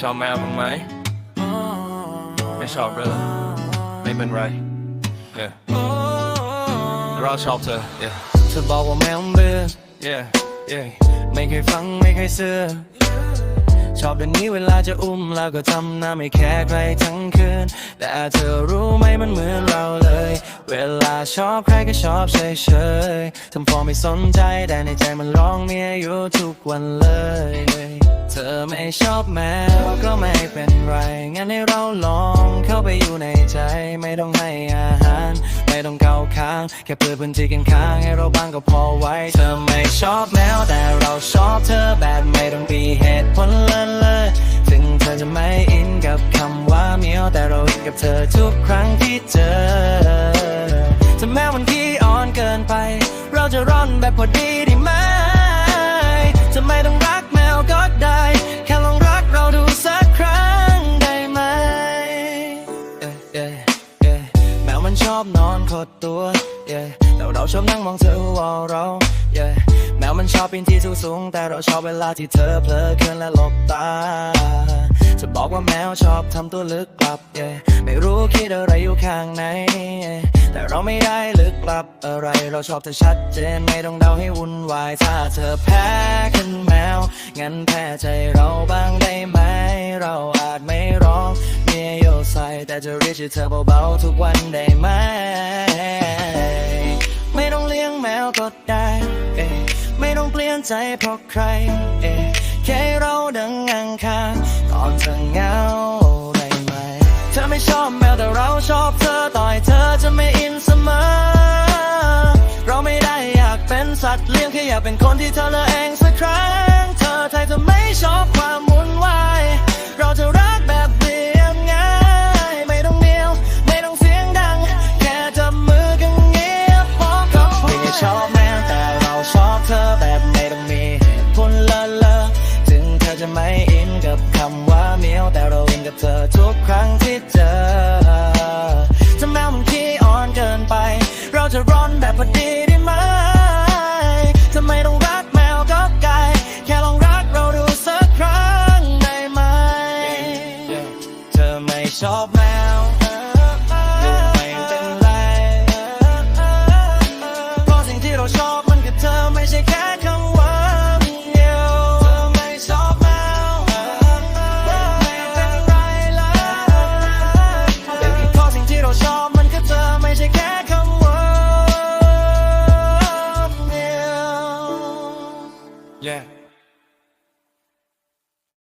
ชอบแมวบ้างไหม ไม่ชอบเลยไม่เป็นไร yeah เราชอบเธอ yeah เธอบอกว่าแมวเบื่อ yeah yeah ไม่เคยฟังไม่เคยเชื่อชอบเดินนี้เวลาจะอุ้มแล้วก็ทำหน้าไม่แคร์ใครทั้งคืน แต่เธอรู้ไหมมันเหมือนเราเลย เวลาชอบใครก็ชอบเฉยๆทำฟอร์มไม่สนใจแต่ในใจมันร้องเมียอยู่ทุกวันเลย เธอไม่ชอบแมวก็ไม่เป็นไร งั้นให้เราลองเข้าไปอยู่ในใจ ไม่ต้องให้อาหาร ไม่ต้องเกาค้าง แค่เปิดพื้นที่กันข้างให้เราบ้างก็พอไว้ เธอไม่ชอบแมวแต่เราชอบเธอแบบไม่ต้องมีเหตุผลเลยเลย ถึงเธอจะไม่อินกับคำว่าเมียวแต่เราอินกับเธอทุกครั้งที่เจอถ้าแม้มันขี้อ่อนเกินไป เราจะร่อนแบบพอดีได้ไหมจะไม่ต้องรัก แม อนขดตัว yeah แต่เราชอบนั่งมองเธอว่าเรา yeah แมวมันชอบปีนที่สูงสูงๆแต่เราชอบเวลาที่เธอเพลอเคลื่อนและหลบตา จะบอกว่าแมวชอบทำตัวลึกลับ yeah ไม่รู้คิดอะไรอยู่ข้างใน yeah แต่เราไม่ได้ลึกลับอะไร เราชอบเธอชัดเจนไม่ต้องเดาให้วุ่นวาย ถ้าเธอแพ้ขึ้นแมว งั้นแพ้ใจเราบ้างได้ไหม เราอาจไม่ร้อง แต่จะเรียกชื่อเธอเบาๆทุกวันได้ไหม ไม่ต้องเลี้ยงแมวก็ได้เอ้ยไม่ต้องเปลี่ยนใจเพราะใครเอ้ยแค่เราดังงังคางตอนเธอเหงาได้ไหม เธอไม่ชอบแมวแต่เราชอบเธอต่อยเธอจะไม่อินเสมอ เราไม่ได้อยากเป็นสัตว์เลี้ยงแค่อยากเป็นคนที่เธอเลือกเองสักครั้ง กับคำว่าเมียวแต่เราเอินกับเธอทุกครั้งที่เจอถ้าแมวมันขี้อ่อนเกินไป เราจะร้อนแบบพอดีได้ไหมทำไมต้องรักแมวก็ไกลแค่ลองรักเราดูสักครั้งได้ไหม เธอไม่ชอบแม Yeah.